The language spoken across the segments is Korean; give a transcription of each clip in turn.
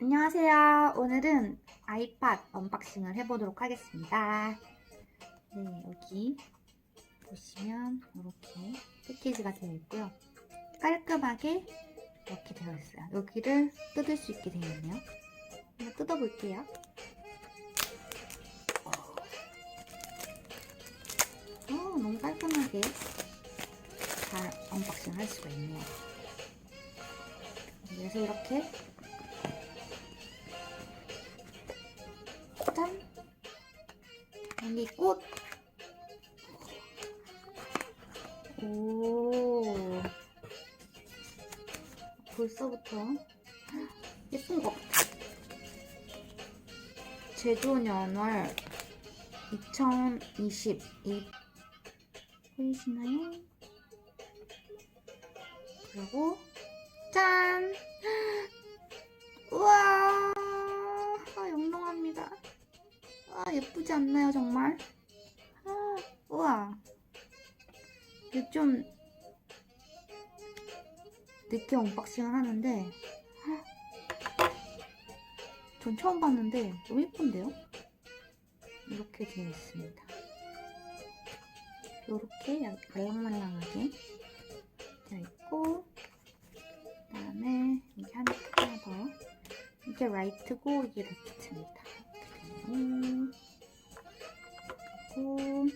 안녕하세요. 오늘은 아이팟 언박싱을 해보도록 하겠습니다. 네, 여기 보시면 이렇게 패키지가 되어 있고요. 깔끔하게 이렇게 되어 있어요. 여기를 뜯을 수 있게 되어 있네요. 한번 뜯어볼게요. 어, 너무 깔끔하게 잘 언박싱 할 수가 있네요. 그래서 이렇게 여기 꽃! 오. 벌써부터 예쁜 것 같아. 제조년월 2022 보이시나요? 그리고 짠! 우와! 아, 영롱합니다. 아, 예쁘지 않나요, 정말? 아, 우와. 이게 좀 늦게 언박싱을 하는데 전 처음 봤는데 너무 예쁜데요? 이렇게 되어 있습니다. 이렇게 말랑말랑하게 되어 있고 그다음에 이게 하나 더 이게 라이트고 이게 레프트입니다. 이렇게 되고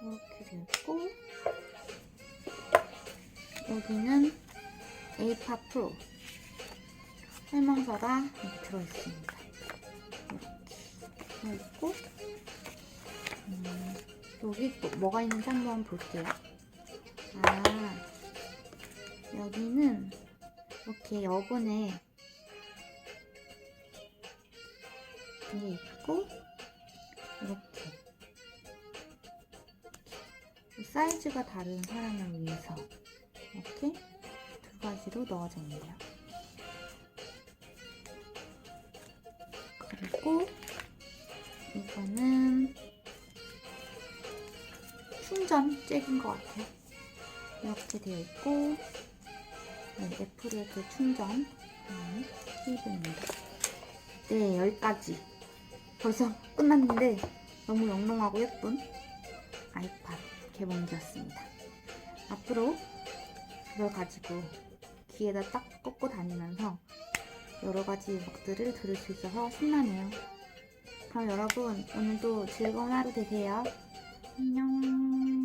그리고 이렇게 있고 여기는 에이파 프로. 설명서가 들어있습니다. 이렇게. 들어있고 음, 여기 또 뭐가 있는지 한번 볼게요. 아 여기는 이렇게 여분에 있고 이렇게 사이즈가 다른 사람을 위해서 이렇게 두 가지로 있네요. 그리고 이거는 충전 잭인 것 같아요. 이렇게 되어 있고 네, 애플의 그 충전 음, 케이블입니다. 네, 여기까지. 벌써 끝났는데 너무 영롱하고 예쁜 아이팟 개봉기였습니다. 앞으로 이걸 가지고 귀에다 딱 꽂고 다니면서 여러 가지 음악들을 들을 수 있어서 신나네요. 그럼 여러분 오늘도 즐거운 하루 되세요. 안녕.